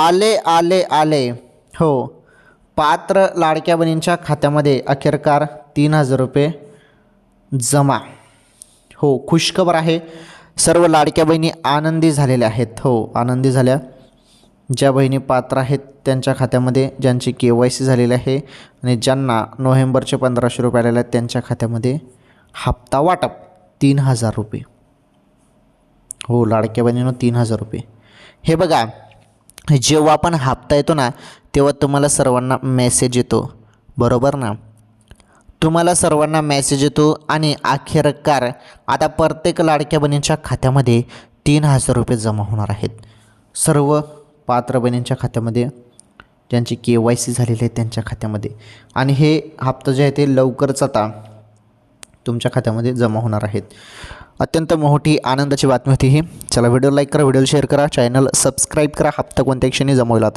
आले आले आले. हो. पात्र लाडक्या बहिणींच्या खात्यामध्ये अखेरकार तीन हजार रुपये जमा. हो खुशखबर आहे. सर्व लाडक्या बहिणी आनंदी झालेल्या आहेत. हो आनंदी झाल्या. ज्या बहिणी पात्र आहेत त्यांच्या खात्यामध्ये ज्यांची के वाय सी झालेली आहे आणि ज्यांना नोव्हेंबरचे पंधराशे रुपये आलेले आहेत त्यांच्या खात्यामध्ये हप्ता वाटप तीन हजार रुपये. हो लाडक्या बहिणीनं तीन हजार रुपये. हे बघा जेव्हा आपण हप्ता येतो ना तेव्हा तुम्हाला सर्वांना मेसेज येतो. बरोबर ना? तुम्हाला सर्वांना मेसेज येतो आणि अखेरकार आता प्रत्येक लाडक्या बहिणींच्या खात्यामध्ये तीन हजार रुपये जमा होणार आहेत. सर्व पात्र बहिणींच्या खात्यामध्ये ज्यांची के वाय सी झालेली आहे त्यांच्या खात्यामध्ये. आणि हे हप्ता जे आहे ते लवकरच आता तुमच्या खात्यामध्ये जमा होणार आहेत. अत्यंत मोठी आनंदाची बातमी होती ही. चला व्हिडिओ लाईक करा व्हिडिओ शेअर करा चॅनल सबस्क्राईब करा. हप्ता कोणत्या क्षणी जमवला आता.